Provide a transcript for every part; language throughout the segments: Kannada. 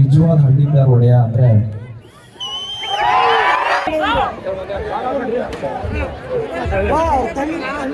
ನಿಜವಾದ ಹಳ್ಳಿಕಾರ ಒಡೆಯ ಅಂದ್ರೆ ಯಾರ್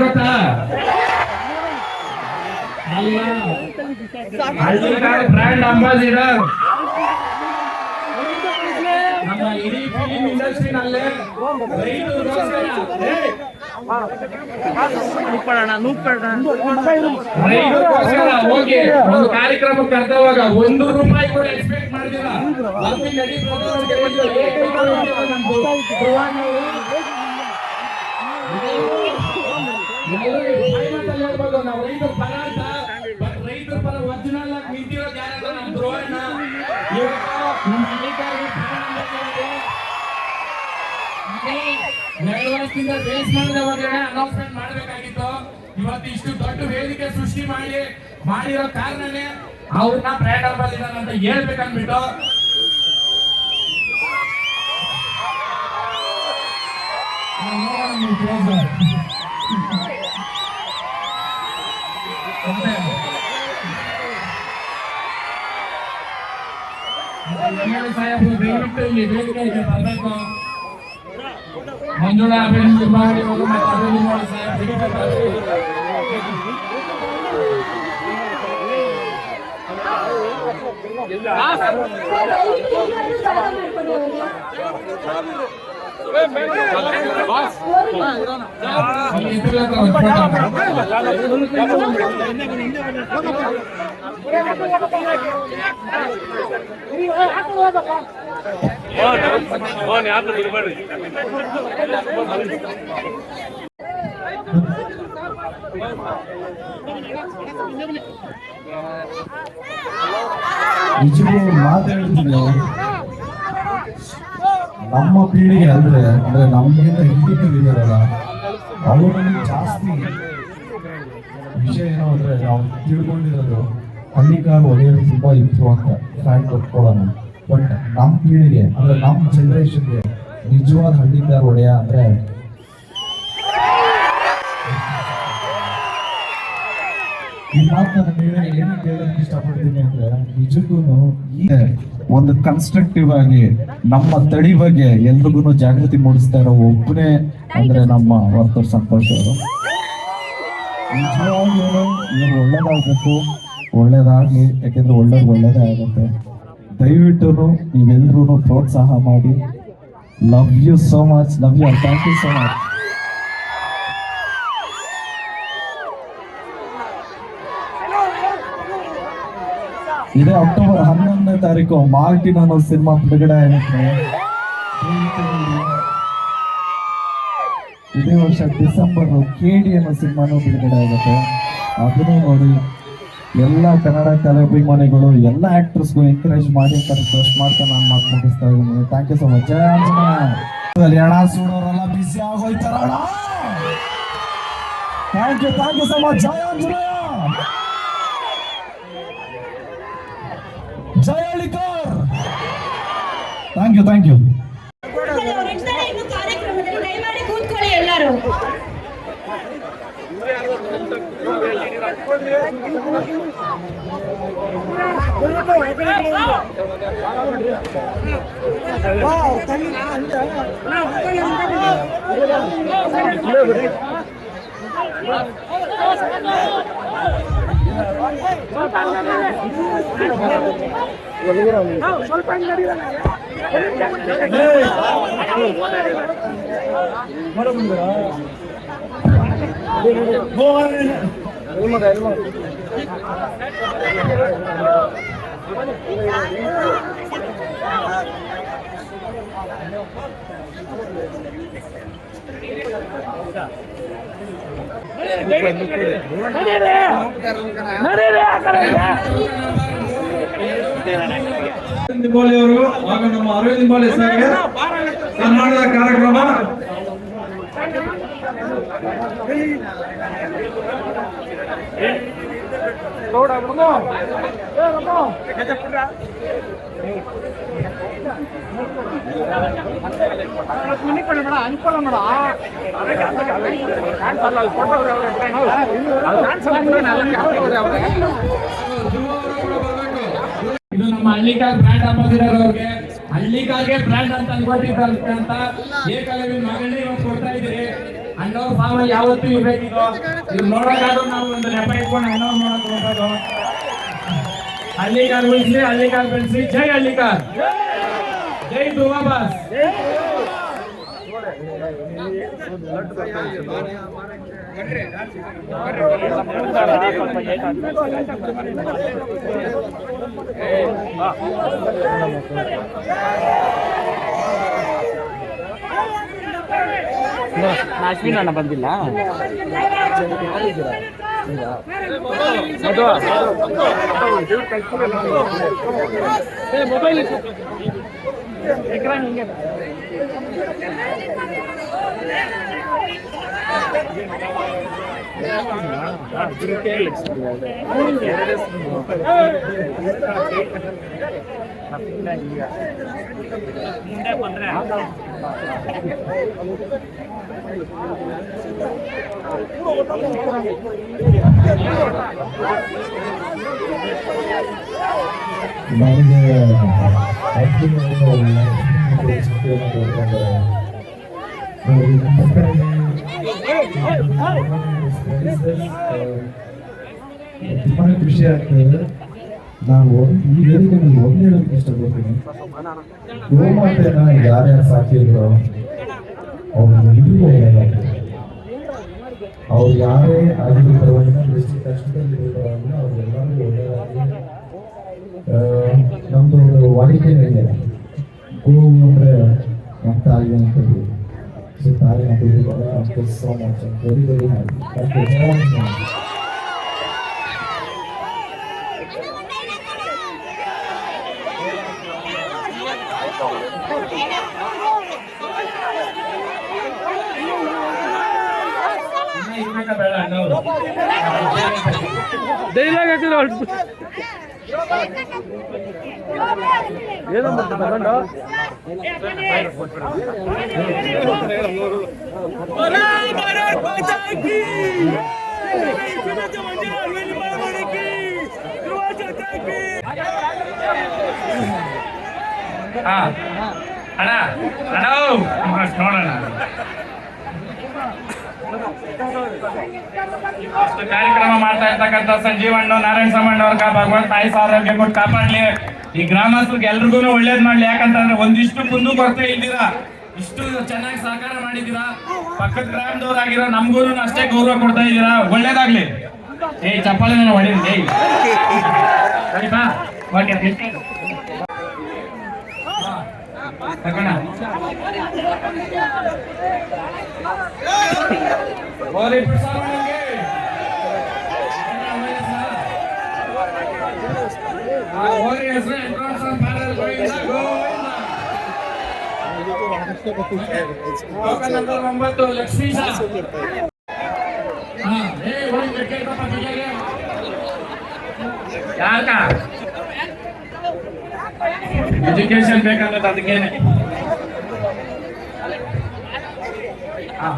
ಗೊತ್ತಾ ಅಲ್ಲ ಹಳ್ಳಿಗಾರ್ ಬ್ರ್ಯಾಂಡ್ ಅಂಬಾಸಿಡರ್ ನಮ್ಮ ಇಡೀ ಫಿಲ್ಮ್ ಇಂಡಸ್ಟ್ರಿನಲ್ಲೇ ರೈತರಿಗೋಸ್ಕರ ಹೋಗಿ ಒಂದು ಕಾರ್ಯಕ್ರಮಕ್ಕೆ ಕರೆದವಾಗ ಒಂದು ರೂಪಾಯಿ ಕೂಡ ಎಕ್ಸ್ಪೆಕ್ಟ್ ಮಾಡಿದಿಲ್ಲ ರೈತರ ಪರ ಪರ ನಮ್ಮ. ಎರಡು ವರ್ಷದಿಂದ ಒಳಗಡೆ ಅನೌನ್ಸ್ಮೆಂಟ್ ಮಾಡಬೇಕಾಗಿತ್ತು. ಇವತ್ತು ಇಷ್ಟು ದೊಡ್ಡ ವೇದಿಕೆ ಸೃಷ್ಟಿ ಮಾಡಿ, ಮಾಡಿರೋ ಕಾರಣನೇ ಅವ್ರನ್ನ ಬ್ರ್ಯಾಂಡ್ ಅಂಬಾಸಿಡರ್ ಅಂತ ಹೇಳ್ಬೇಕಂದ್ಬಿಟ್ಟು ನೋಡೋಣ ನೀವು closer. ಮತ್ತೆ ಹೇಳಿ ಸಾಹೇಬ್ರು ದಯವಿಟ್ಟು ಇಲ್ಲಿ ವೇದಿಕೆಗೆ ಬರಬೇಕು ಮಂಜುಳಾ ಅಭಿವೃದ್ಧಿ ಮಾಡಿ ಅವರು ಮತ್ತೆ ಅಭಿವೃದ್ಧಿ ಮಾಡಿ ಸಾಹೇಬ್ ನಿಜಕ್ಕೂ ಮಾತು ಹೇಳ್ತೀನಿ ನಮ್ಮ ಪೀಳಿಗೆ ಅಂದ್ರೆ ಅಂದ್ರೆ ನಮ್ಗಿಂತ ಹಿಂದಿನ ಅವರಲ್ಲಿ ಜಾಸ್ತಿ ವಿಷಯ ಏನು ಅಂದ್ರೆ ನಾವು ತಿಳ್ಕೊಂಡಿರೋದು, ಹಳ್ಳಿಕಾರ್ ಒಲೆಯಲ್ಲಿ ತುಂಬಾ ಇತ್ತು ಅಂತ ಫ್ಯಾಕ್ಟ್ ಒಪ್ಕೊಳ್ಳೋಣ. ಬಟ್ ನಮ್ಮ ಪೀಳಿಗೆ, ಅಂದ್ರೆ ನಮ್ಮ ಜನರೇಷನ್ಗೆ ನಿಜವಾದ ಹಳ್ಳಿಕಾರ್ ಒಡೆಯ ಅಂದ್ರೆ ಈ ಮಾತನ್ನ ನೀವೇ ಹೇಳಕ್ ನಿಜಕ್ಕೂ ಒಂದು ಕನ್ಸ್ಟ್ರಕ್ಟಿವ್ ಆಗಿ ನಮ್ಮ ತಳಿ ಬಗ್ಗೆ ಎಲ್ರಿಗೂ ಜಾಗೃತಿ ಮೂಡಿಸ್ತಾ ಇರೋ ಒಬ್ಬನೇ ಅಂದ್ರೆ ನಮ್ಮ ವರ್ತರ್ ಸಂತೋಷ್ ಅವರು. ನಿಜವಾಗಿಯೂ ಇವ್ರು ಒಳ್ಳೇದಾಗ್ಬೇಕು, ಒಳ್ಳೇದಾಗ್ಲಿ, ಯಾಕೆಂದ್ರೆ ಒಳ್ಳೇದು ಒಳ್ಳೇದೇ ಆಗುತ್ತೆ. ದಯವಿಟ್ಟು ನೀವೆಲ್ರೂ ಪ್ರೋತ್ಸಾಹ ಮಾಡಿ. Love you so much love you thank you so much ಇದೇ ಅಕ್ಟೋಬರ್ ಹನ್ನೊಂದನೇ ತಾರೀಕು ಮಾರ್ಟಿನ್ ಅನ್ನೋ ಸಿನಿಮಾ ಬಿಡುಗಡೆ ಆಗುತ್ತೆ ಇದೇ ವರ್ಷ ಡಿಸೆಂಬರ್ ಕೆ ಡಿ ಅನ್ನೋ ಸಿನಿಮಾನು ಬಿಡುಗಡೆ ಆಗುತ್ತೆ. ಅದನ್ನು ನೋಡಿ ಎಲ್ಲ ಕನ್ನಡ ಕಲಾಭಿಮಾನಿಗಳು, ಎಲ್ಲ ಆಕ್ಟರ್ಸ್ಗೂ ಎನ್ಕರೇಜ್ ಮಾಡಿ ಅಂತ ಮಾಡ್ತಾ ನಾನು ಮಾತು ಮುಗಿಸ್ತಾ ಇದ್ದೀನಿ. Thank you so much Jaya thank you thank you so much Jaya Anjaneya. Jaya Hallikar! Thank you thank you ಅವರಿದ್ದಾರೆ ಇನ್ನು ನಿಂಬಾಳಿ ಅವರು ಹಾಗೂ ನಮ್ಮ ಅರವಿಂದ್ ನಿಂಬಾಳಿ ಸರ್ಗೆ ಕನ್ನಡದ ಕಾರ್ಯಕ್ರಮ. ಇದು ನಮ್ಮ ಹಳ್ಳಿಕಾರ್ ಬ್ರ್ಯಾಂಡ್ ಅಂಬಾಸಿಡರ್ ಅವ್ರಿಗೆ. ಹಳ್ಳಿಕಾರ್ಗೆ ಬ್ರ್ಯಾಂಡ್ ಅಂತ ಅನ್ಕೊಟ್ಟಿದ್ದಾರೆ ಅಂತ ಏಕಲವ್ಯ ಮಗಳೇ ಇವತ್ತು ಕೊಡ್ತಾ ಇದ್ದೀರಿ. ಅಣ್ಣವ್ರ ಭಾವ ಯಾವತ್ತೂ ಇರ್ಬೇಕಿದ್ರು ನೋಡೋದಾದ್ರೂ ನಾವು ಒಂದು ನೆಪ ಇಟ್ಕೊಂಡು ಅಣ್ಣವ್ರ ಮಾಡಕ್ ಹೋಗೋದು ಹಳ್ಳಿಕಾರ್ ಉಳಿಸಿ ಹಳ್ಳಿಕಾರ್ ಬೆಳೆಸಿ ಜೈ ಹಳ್ಳಿಕಾರ್ ಜೈ ದುವಾಬಾಸ್ ಅಶ್ವಿನ್ ಅಣ್ಣ ಬಂದಿಲ್ಲ? ಮೊಬೈಲ್ ನನಗೆ ಅರ್ಜುನ್ ಅವರು ಲಕ್ಷ್ಮೀ ಕೊಡ್ತಾರೆ ತುಂಬಾ ಖುಷಿ ಆಗ್ತದೆ. ನಾವು ಈ ವೇದಿಕೆಯಲ್ಲಿ ಒಂದೇ ಹೇಳೋದಕ್ಕೆ ಇಷ್ಟಪಡ್ತೀನಿ. ಗೋಮಾತೆನ ಯಾರ್ಯಾರು ಸಾಕಿದ್ರು? ಅವ್ರು ಒಳ್ಳೆಯದಾಗ್ತದೆ ಅವ್ರು ಯಾರೇ ಆಗಿರೋ ಕಷ್ಟದಲ್ಲಿ ಒಳ್ಳೆಯದಾಗಿ ನಮ್ಮದು ವಾಡಿಕೆ ಇದೆ. ಗೋವು ಅಂತ ನಮ್ಮ So I'm so much. I'm very, very happy. Thank you very much. They like. ಮತ್ತೆ ತಗೊಂಡು ಹಾ ಅಣ್ಣ ಅಣ್ಣ ನೋಡೋಣ ಇಷ್ಟು ಕಾರ್ಯಕ್ರಮ ಮಾಡ್ತಾ ಇರ್ತಕ್ಕಂಥ ಸಂಜೀವ್ ಅಣ್ಣ, ನಾರಾಯಣ ಸಮಣ್ಣ ಅವ್ರ ಭಗವಂತ ತಾಯಿ ಸಾರೋಗ್ಯ ಕೊಟ್ಟು ಕಾಪಾಡ್ಲಿ. ಈ ಗ್ರಾಮಸ್ಥರಿಗೆ ಎಲ್ರಿಗೂ ಒಳ್ಳೇದ್ ಮಾಡ್ಲಿ. ಯಾಕಂತಂದ್ರೆ ಒಂದಿಷ್ಟು ಕುಂದು ಕೊರತೆ ಇದ್ದೀರಾ ಇಷ್ಟು ಚೆನ್ನಾಗಿ ಸಹಕಾರ ಮಾಡಿದ್ದೀರಾ ಪಕ್ಕದ ಗ್ರಾಮದವ್ರಾಗಿರೋ ನಮ್ಗೂ ಅಷ್ಟೇ ಗೌರವ ಕೊಡ್ತಾ ಇದ್ದೀರಾ? ಒಳ್ಳೇದಾಗ್ಲಿ. ಏಯ್, ಚಪ್ಪಾಳೆ ಹೊಡೀರಿ থাকে না বলে প্রসার লাগে আর হরি আসবে এন্ট্রান্স আর ফাইনাল গোইন্দা গোইন্দা ನಂಬರ್ ಒಂಬತ್ತು ಲಕ್ಷ್ಮೀ ಯಾರ ಏನಪ್ಪ ಅವ್ರ ಅದಕ್ಕೇನೆ ಹಾ?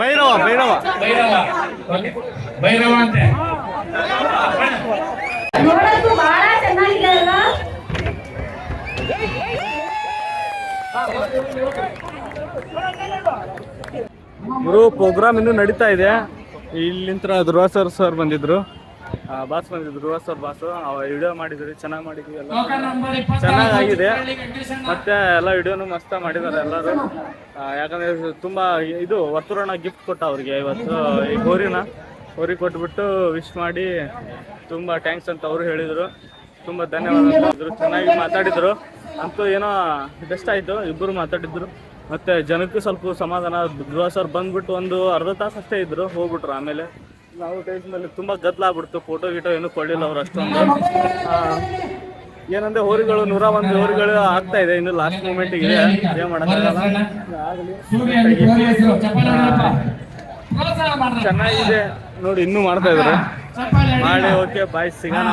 ಭೈರವ. ಭೈರವ. ಭೈರವ. ಭೈರವ ಅಂತೆ. ನೋಡಕ್ಕೂ ಬಹಳ ಚೆನ್ನಾಗಿದೆ ಅಲ್ವಾ? ಗುರು ಪ್ರೋಗ್ರಾಮ್ ಇನ್ನೂ ನಡೀತಾ ಇದೆ. ಇಲ್ಲಿಂತ್ರ ಧ್ರುವ ಸರ್ ಸರ್ ಬಂದಿದ್ರು. ಆ, ಬಾಸ್ ಬಂದಿದ್ರು ಧ್ರುವ ಸರ್ ಬಾಸು. ವಿಡಿಯೋ ಮಾಡಿದ್ರು ಚೆನ್ನಾಗಿ ಮಾಡಿದ್ವಿ ಎಲ್ಲ ಚೆನ್ನಾಗಾಗಿದೆ. ಮತ್ತೆ ಎಲ್ಲ ವಿಡಿಯೋನು ಮಸ್ತ ಮಾಡಿದ್ದಾರೆ ಎಲ್ಲರೂ. ಯಾಕಂದ್ರೆ ತುಂಬಾ ಇದು ವರ್ತುರಣ ಗಿಫ್ಟ್ ಕೊಟ್ಟ ಅವ್ರಿಗೆ ಇವತ್ತು ಈ ಹೋರಿನ ಹೋರಿ ಕೊಟ್ಬಿಟ್ಟು ವಿಶ್ ಮಾಡಿ ತುಂಬ ಥ್ಯಾಂಕ್ಸ್ ಅಂತ ಅವರು ಹೇಳಿದರು. ತುಂಬ ಧನ್ಯವಾದ ಚೆನ್ನಾಗಿ ಮಾತಾಡಿದರು. ಅಂತೂ ಏನೋ ಬೆಸ್ಟ್ ಆಯಿತು. ಇಬ್ಬರು ಮಾತಾಡಿದ್ರು. ಮತ್ತು ಜನಕ್ಕೂ ಸ್ವಲ್ಪ ಸಮಾಧಾನ. ಗೃಹ ಸರ್ ಬಂದ್ಬಿಟ್ಟು ಒಂದು ಅರ್ಧ ತಾಸು ಅಷ್ಟೇ ಇದ್ದರು ಹೋಗ್ಬಿಟ್ರು ಆಮೇಲೆ. ನಾವು ಟೈಮ್ನಲ್ಲಿ ತುಂಬ ಗದ್ದಲ ಆಗ್ಬಿಡ್ತು. ಫೋಟೋ ಗೀಟೋ ಏನೂ ಕೊಡಲಿಲ್ಲ ಅವ್ರು ಅಷ್ಟೊಂದು. ಏನಂದ್ರೆ ಹೋರಿಗಳು ನೂರ ಒಂದು ಹೋರಿಗಳು ಆಗ್ತಾ ಇದೆ ಇನ್ನು ಲಾಸ್ಟ್ ಮೂಮೆಂಟ್ ಇದೆ ಏನ್ ಮಾಡಕ್ಕಾಗಲ್ಲ. ಆಗ್ಲಿ. ಚೆನ್ನಾಗಿದೆ. ನೋಡಿ ಇನ್ನೂ ಮಾಡ್ತಾ ಇದಾರೆ ಮಾಡಿ ಓಕೆ ಬಾಯ್ ಸಿಗೋಣ.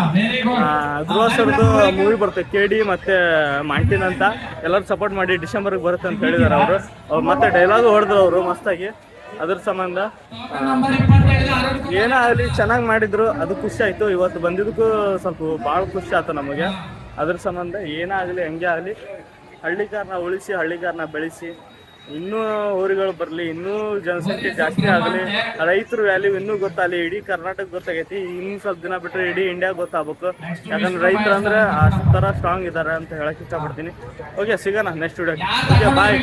ಸರ್ದು ಮೂವಿ ಬರುತ್ತೆ ಕೆ ಡಿ ಮತ್ತೆ ಮಾಂಟಿನ್ ಅಂತ. ಎಲ್ಲರೂ ಸಪೋರ್ಟ್ ಮಾಡಿ ಡಿಸೆಂಬರ್ಗೆ ಬರುತ್ತೆ ಅಂತ ಹೇಳಿದಾರೆ ಅವರು. ಅವ್ರು ಮತ್ತೆ ಡೈಲಾಗು ಹೊಡೆದ್ರು ಅವರು ಮಸ್ತಾಗಿ. ಅದ್ರ ಸಂಬಂಧ ಏನೇ ಆಗಲಿ ಚೆನ್ನಾಗಿ ಮಾಡಿದ್ರು. ಅದು ಖುಷಿ ಆಯ್ತು. ಇವತ್ತು ಬಂದಿದ್ದಕ್ಕೂ ಸ್ವಲ್ಪ ಭಾಳ ಖುಷಿ ಆಯ್ತು ನಮಗೆ. ಅದ್ರ ಸಂಬಂಧ ಏನೇ ಆಗಲಿ ಹೆಂಗೆ ಆಗಲಿ. ಹಳ್ಳಿಕಾರನ ಉಳಿಸಿ ಹಳ್ಳಿಕಾರನ ಬೆಳೆಸಿ. ಇನ್ನೂ ಊರುಗಳು ಬರಲಿ, ಇನ್ನೂ ಜನಸಂಖ್ಯೆ ಜಾಸ್ತಿ ಆಗಲಿ, ರೈತರ ವ್ಯಾಲ್ಯೂ ಇನ್ನೂ ಗೊತ್ತಾಗಲಿ ಇಡೀ ಕರ್ನಾಟಕ ಗೊತ್ತಾಗೈತಿ. ಇನ್ನು ಸ್ವಲ್ಪ ದಿನ ಬಿಟ್ಟರೆ ಇಡೀ ಇಂಡಿಯಾ ಗೊತ್ತಾಗಬೇಕು. ಯಾಕಂದ್ರೆ ರೈತರು ಅಂದ್ರೆ ಅಷ್ಟು ಥರ ಸ್ಟ್ರಾಂಗ್ ಇದ್ದಾರೆ ಅಂತ ಹೇಳಕ್ ಇಷ್ಟಪಡ್ತೀನಿ. ಓಕೆ ಸಿಗೋಣ ನೆಕ್ಸ್ಟ್ ವಿಡಿಯೋ ಓಕೆ ಬಾಯ್